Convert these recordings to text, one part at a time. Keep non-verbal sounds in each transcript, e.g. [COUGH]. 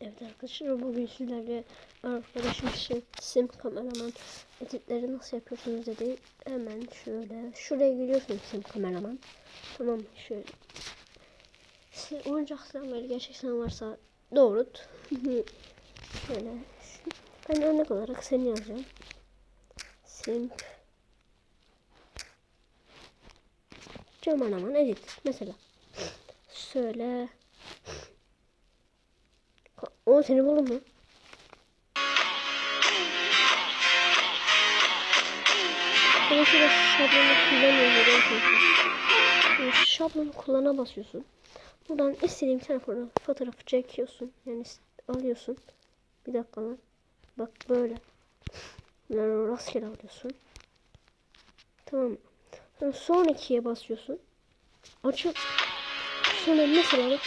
Evet arkadaşlar bugün sizlerle arkadaşım için sim kameraman editleri nasıl yapıyorsunuz dedi. Hemen şöyle şuraya giriyorsunuz sim kameraman. Tamam? Şöyle. Size oyuncak silahları gerçekten varsa doğrult. [LAUGHS] şöyle. Ben örnek olarak seni yazacağım. Sim kameraman edit mesela. Şöyle. O seni buldum mu? Ben şurada şablonu kullanıyorum. Şablonu kullana basıyorsun. Buradan istediğin telefonu fotoğrafı çekiyorsun. Yani alıyorsun. Bir dakika lan. Bak böyle. Yani rastgele alıyorsun. Tamam? Sonra sonrakiye basıyorsun. Açıp sonra mesela bak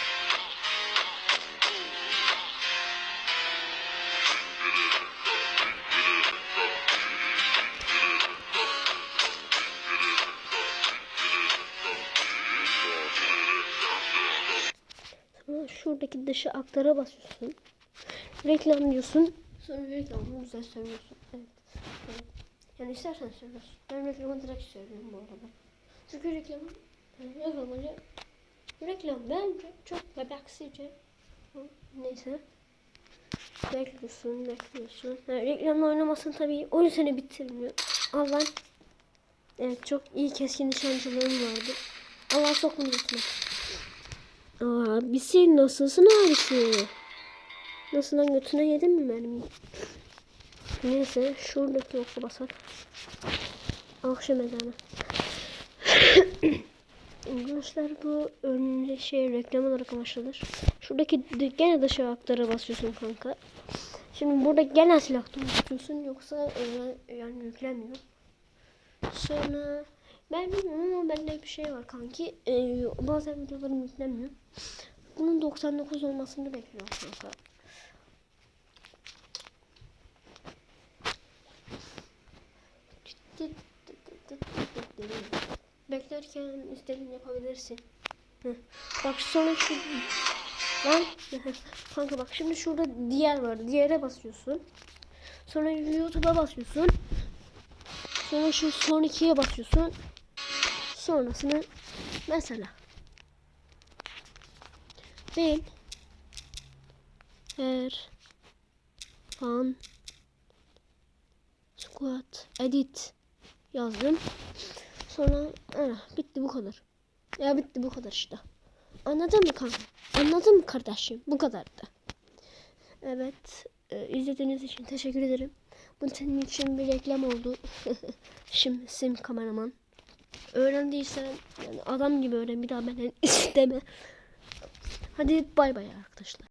Sonra şuradaki dışı aktara basıyorsun. Reklam diyorsun. Sonra reklamını güzel söylüyorsun. Evet. Yani istersen söylüyorsun. Ben reklamı direkt söylüyorum bu arada. Çünkü reklamı yani reklamı reklam bence çok bebeksice. Neyse. Bekliyorsun, bekliyorsun. Yani reklamla oynamasın tabii. Oyun seni bitirmiyor. Allah Evet çok iyi keskin nişancılığım vardı. Allah sokunu gitmek. Abisi nasılsın abisi? Nasıl lan götüne yedin mi mermiyi? Neyse şuradaki oku basar. Akşam ezanı. [COUGHS] Arkadaşlar bu önce şey reklam olarak amaçlıdır. Şuradaki gene dışa aktara basıyorsun kanka. Şimdi burada gene silahtan tutuyorsun yoksa e, yani yüklemiyor. Sonra ben bilmiyorum ama bende bir şey var kanki. E, bazen videolarım yüklemiyor. Bunun 99 olmasını bekliyorum kanka. Beklerken istediğini yapabilirsin. Bak sonra şu lan [LAUGHS] kanka bak şimdi şurada diğer var. Diğere basıyorsun. Sonra YouTube'a basıyorsun. Sonra şu son ikiye basıyorsun. Sonrasını mesela ben her fan squat edit yazdım. Sonra eh, bitti bu kadar. Ya bitti bu kadar işte. Anladın mı kanka? Anladın mı kardeşim? Bu kadardı. Evet. e, izlediğiniz için teşekkür ederim. Bu senin için bir reklam oldu. [LAUGHS] Şimdi sim kameraman. Öğrendiysen yani adam gibi öğren bir daha benden [LAUGHS] isteme. Hadi bay bay arkadaşlar.